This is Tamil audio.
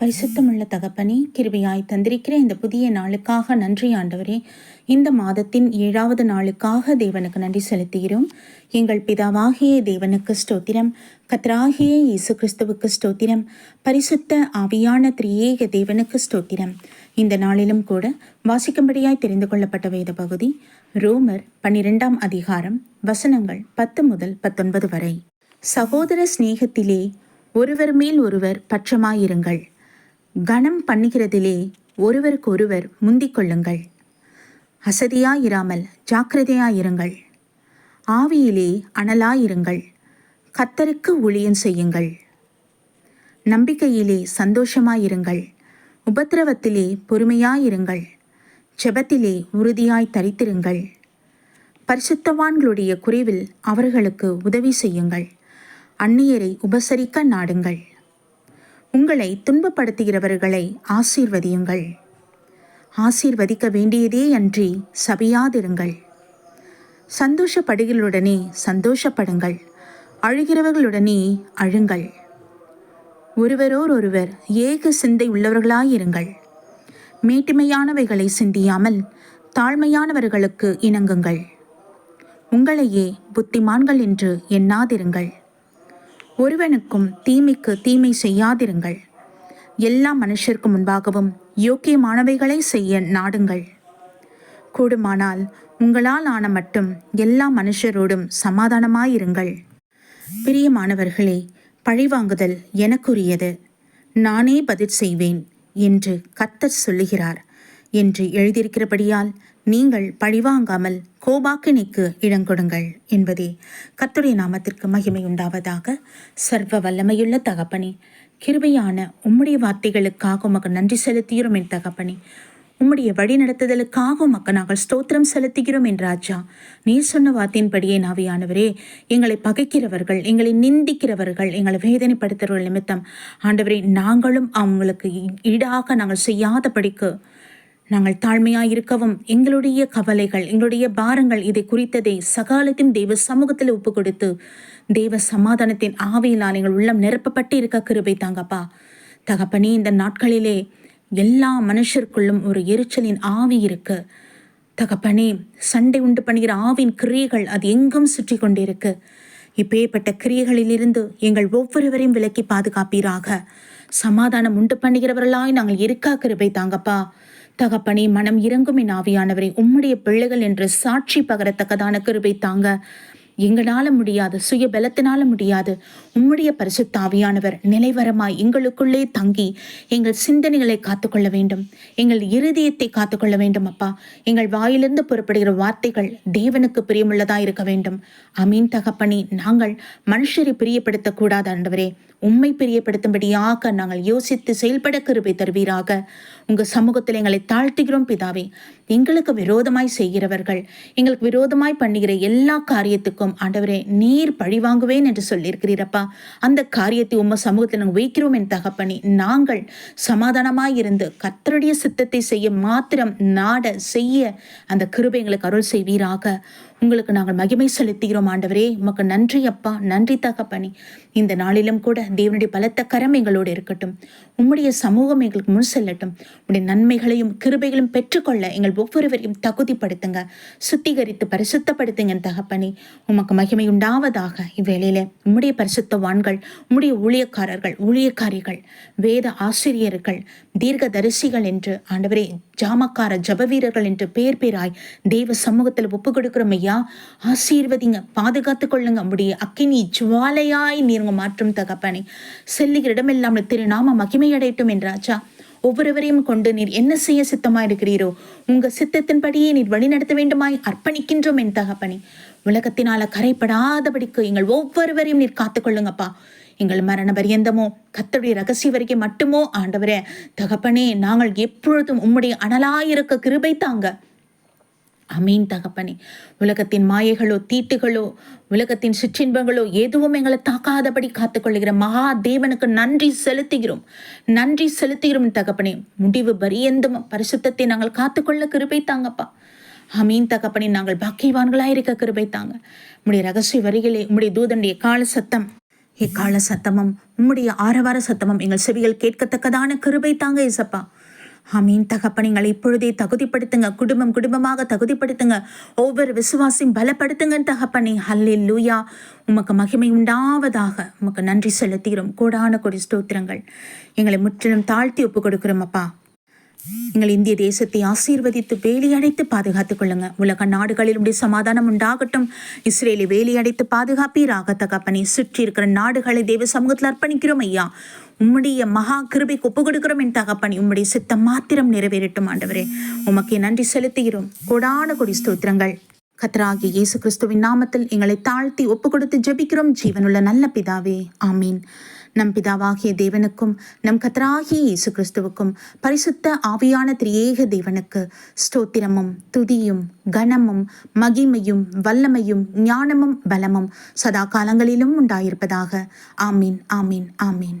பரிசுத்தமுள்ள தகப்பனே கிருபியாய் தந்திருக்கிற இந்த புதிய நாளுக்காக நன்றி ஆண்டவரே. இந்த மாதத்தின் ஏழாவது நாளுக்காக தேவனுக்கு நன்றி செலுத்துகிறோம். எங்கள் பிதாவாகிய தேவனுக்கு ஸ்தோத்திரம். கத்ராகிய இயேசு கிறிஸ்துவுக்கு ஸ்தோத்திரம். பரிசுத்த ஆவியான திரியேக தேவனுக்கு ஸ்தோத்திரம். இந்த நாளிலும் கூட வாசிக்கும்படியாய் தெரிந்து கொள்ளப்பட்ட வேத பகுதி ரோமர் பன்னிரெண்டாம் அதிகாரம் வசனங்கள் பத்து முதல் பத்தொன்பது வரை. சகோதர சிநேகத்திலே ஒருவர் மேல் ஒருவர் பட்சமாயிருங்கள். கனம் பண்ணுகிறதிலே ஒருவருக்கொருவர் முந்திக் கொள்ளுங்கள் அசதியாயிராமல் ஜாக்கிரதையாயிருங்கள். ஆவியிலே அனலாயிருங்கள். கத்தருக்கு ஊழியம் செய்யுங்கள். நம்பிக்கையிலே சந்தோஷமாயிருங்கள். உபத்திரவத்திலே பொறுமையாயிருங்கள். ஜெபத்திலே உறுதியாய் தரித்திருங்கள். பரிசுத்தவான்களுடைய குறைவில் அவர்களுக்கு உதவி செய்யுங்கள். அந்நியரை உபசரிக்க நாடுங்கள். உங்களை துன்பப்படுத்துகிறவர்களை ஆசீர்வதியுங்கள். ஆசீர்வதிக்க வேண்டியதே அன்றி சபியாதிருங்கள். சந்தோஷப்படுகளுடனே சந்தோஷப்படுங்கள். அழுகிறவர்களுடனே அழுங்கள். ஒருவரோர் ஒருவர் ஏக சிந்தை உள்ளவர்களாயிருங்கள். மேட்டுமையானவைகளை சிந்தியாமல் தாழ்மையானவர்களுக்கு இணங்குங்கள். உங்களையே புத்திமான்கள் என்று எண்ணாதிருங்கள். ஒருவனுக்கும் தீமைக்கு தீமை செய்யாதிருங்கள். எல்லா மனுஷருக்கு முன்பாகவும் யோக்கியமானவைகளை செய்ய நாடுங்கள். கூடுமானால் உங்களால் ஆன மட்டும் எல்லா மனுஷரோடும் சமாதானமாயிருங்கள். பிரியமானவர்களே பழிவாங்குதல் எனக்குரியது. நானே பதில் செய்வேன் என்று கத்தர் சொல்லுகிறார் என்று எழுதியிருக்கிறபடியால் நீங்கள் பழிவாங்காமல் கோபாக்கினைக்கு இடங்கொடுங்கள் என்பதே கத்துடைய நாமத்திற்கு மகிமை உண்டாவதாக சர்வ வல்லமையுள்ள தகப்பனே. கிருபையான உம்முடைய வார்த்தைகளுக்காக உமக்கு நன்றி செலுத்துகிறோம் என் தகப்பனே. உம்முடைய வழி நடத்துதலுக்காக உமக்கு நாங்கள் ஸ்தோத்திரம் செலுத்துகிறோம் என் ராஜா. நீர் சொன்ன வார்த்தையின்படியே நாவியானவரே எங்களை பகைக்கிறவர்கள் எங்களை நிந்திக்கிறவர்கள் எங்களை வேதனைப்படுத்துகிறவர்கள் நிமித்தம் ஆண்டவரே நாங்களும் அவங்களுக்கு ஈடாக நாங்கள் செய்யாதபடிக்கு நாங்கள் தாழ்மையாய் இருக்கவும் எங்களுடைய கவலைகள் எங்களுடைய பாரங்கள் இதை குறித்ததை சகாலத்தின் தெய்வ சமூகத்தில் ஒப்பு கொடுத்து தெய்வ சமாதானத்தின் ஆவியினால் எங்கள் உள்ளம் நிரப்பப்பட்டு இருக்க கிருபை தாங்கப்பா. தகப்பனே இந்த நாட்களிலே எல்லா மனுஷருக்குள்ளும் ஒரு எரிச்சலின் ஆவி இருக்கு. தகப்பனே சண்டை உண்டு பண்ணுகிற ஆவின் கிரியைகள் அது எங்கும் சுற்றி கொண்டிருக்கு. இப்பேற்பட்ட கிரியைகளிலிருந்து எங்கள் ஒவ்வொருவரையும் விலக்கி பாதுகாப்பீராக. சமாதானம் உண்டு பண்ணுகிறவர்களாய் நாங்கள் இருக்கா கிருபை தாங்கப்பா. தகப்பனே மனம் இறங்கும் என் ஆவியானவரை உம்முடைய பிள்ளைகள் என்று சாட்சி பகரத்தக்கதான கிருபை தாங்க. எங்களால முடியாது சுய பலத்தினால முடியாது. உம்முடைய பரிசுத்தாவியானவர் நிலைவரமாய் எங்களுக்குள்ளே தங்கி எங்கள் சிந்தனைகளை காத்துக்கொள்ள வேண்டும். எங்கள் இருதயத்தை காத்துக்கொள்ள வேண்டும் அப்பா. எங்கள் வாயிலிருந்து புறப்படுகிற வார்த்தைகள் தேவனுக்கு பிரியமுள்ளதா இருக்க வேண்டும். அமீன் தகப்பனி நாங்கள் மனுஷரை பிரியப்படுத்தக்கூடாது ஆண்டவரே. உண்மை பிரியப்படுத்தும்படியாக நாங்கள் யோசித்து செயல்பட கிருபை தருவீராக. உங்கள் சமூகத்தில் எங்களை தாழ்த்துகிறோம் பிதாவே. எங்களுக்கு விரோதமாய் செய்கிறவர்கள் எங்களுக்கு விரோதமாய் பண்ணுகிற எல்லா காரியத்துக்கும் ஆண்டவரே நீர் பழிவாங்குவேன் என்று சொல்லியிருக்கிறீரப்பா. அந்த காரியத்தை உம்ம சமூகத்தில் நாங்கள் வைக்கிறோம் என் தகப்பனி. நாங்கள் சமாதானமாய் இருந்து கத்தருடைய சித்தத்தை செய்ய மாத்திரம் நாட செய்ய அந்த கிருபை எங்களுக்கு அருள் செய்வீராக. உங்களுக்கு நாங்கள் மகிமை செலுத்துகிறோம் ஆண்டவரே. உமக்கு நன்றி அப்பா. நன்றி தகப்பனி. இந்த நாளிலும் கூட தேவனுடைய பலத்த கரம் எங்களோடு இருக்கட்டும். உம்முடைய சமூகம் எங்களுக்கு முன் செல்லட்டும். உடைய நன்மைகளையும் கிருபைகளும் பெற்றுக்கொள்ள எங்கள் ஒவ்வொருவரையும் தகுதிப்படுத்துங்க. சுத்திகரித்து பரிசுத்தப்படுத்துங்க தகப்பனி. உமக்கு மகிமை உண்டாவதாக. இவ்வேளையில உம்முடைய பரிசுத்தவான்கள் உம்முடைய ஊழியக்காரர்கள் ஊழியக்காரிகள் வேத ஆசிரியர்கள் தீர்க்க தரிசிகள் என்று ஆண்டவரே ஜாமக்கார ஜப வீரர்கள் என்று பேர் பேராய் தெய்வ சமூகத்தில் ஒப்பு கொடுக்கிறோம் ஐயா. ஆசீர்வதிங்க பாதுகாத்து கொள்ளுங்க உடைய அக்கினி ஜுவாலையாய் நீருங்க மாற்றும் தகப்பனே. செல்லுகிற இடமெல்லாம் திருநாம மகிமையடையட்டும் என்றாச்சா ஒவ்வொருவரையும் கொண்டு நீர் என்ன செய்ய சித்தமாக இருக்கிறீரோ உங்க சித்தத்தின்படியே நீர் வழிநடத்த வேண்டுமாய் அர்ப்பணிக்கின்றோம் என் தகப்பனே. உலகத்தினால கரைப்படாதபடிக்கு எங்கள் ஒவ்வொருவரையும் நீர் காத்துக்கொள்ளுங்கப்பா. எங்கள் மரண பரியந்தமோ கத்தருடைய ரகசிய வரைக்கும் மட்டுமோ ஆண்டவரே. தகப்பனே நாங்கள் எப்பொழுதும் உம்முடைய அனலாயிருக்க கிருபை தாங்க. அமீன் தகப்பனே. உலகத்தின் மாயைகளோ தீட்டுகளோ உலகத்தின் சிற்றின்பங்களோ எதுவும் எங்களை தாக்காதபடி காத்துக்கொள்ளுகிற மகா தேவனுக்கு நன்றி செலுத்துகிறோம். நன்றி செலுத்துகிறோம் தகப்பனே. முடிவு பரியந்தும் பரிசுத்தத்தை நாங்கள் காத்துக்கொள்ள கிருபை தாங்கப்பா. அமீன் தகப்பனே நாங்கள் பாக்கியவான்களாயிருக்க கிருபை தாங்க. உடைய ரகசிய வரிகளே உம்முடைய தூதனுடைய கால சத்தம். எக்கால சத்தமும் உம்முடைய ஆரவார சத்தமும் எங்கள் செவிகள் கேட்கத்தக்கதான கிருபை தாங்க இசப்பா. அமீன் தகப்பனிங்களை இப்பொழுதே தகுதிப்படுத்துங்க. குடும்பம் குடும்பமாக தகுதிப்படுத்துங்க. ஒவ்வொரு விசுவாசியும் பலப்படுத்துங்க தகப்பனை. ஹல்லில் லூயா உமக்கு மகிமை உண்டாவதாக. உமக்கு நன்றி செலுத்துகிறோம் கோடான கொடி ஸ்தோத்திரங்கள். எங்களை முற்றிலும் தாழ்த்தி ஒப்பு கொடுக்குறோம் அப்பா. எங்கள் இந்திய தேசத்தை ஆசீர்வதித்து வேலியடைத்து பாதுகாத்துக் கொள்ளுங்க. உலக நாடுகளில் உடைய சமாதானம் உண்டாகட்டும். இஸ்ரேலை வேலியடைத்து பாதுகாப்பீராக தகப்பனை. சுற்றி இருக்கிற நாடுகளை தேவ சமூகத்தில் அர்ப்பணிக்கிறோம் ஐயா. உம்முடைய மகா கிருபைக்கு ஒப்பு கொடுக்கிறோம் என் தகப்பன். உம்முடைய சித்தம் மாத்திரம் நிறைவேறட்டும் ஆண்டவரே. உமக்கு நன்றி செலுத்துகிறோம். கொடான கொடி ஸ்தோத்திரங்கள். கத்ராகி இயேசு கிறிஸ்துவின் நாமத்தில் எங்களை தாழ்த்தி ஒப்பு கொடுத்து ஜெபிக்கிறோம். ஜீவனுள்ள நல்ல பிதாவே. ஆமீன். நம் பிதாவாகிய தேவனுக்கும் நம் கத்ராகி இயேசு கிறிஸ்துவுக்கும் பரிசுத்த ஆவியான திரியேக தேவனுக்கு ஸ்தோத்திரமும் துதியும் கனமும் மகிமையும் வல்லமையும் ஞானமும் பலமும் சதா காலங்களிலும் உண்டாயிருப்பதாக. ஆமீன் ஆமீன் ஆமீன்.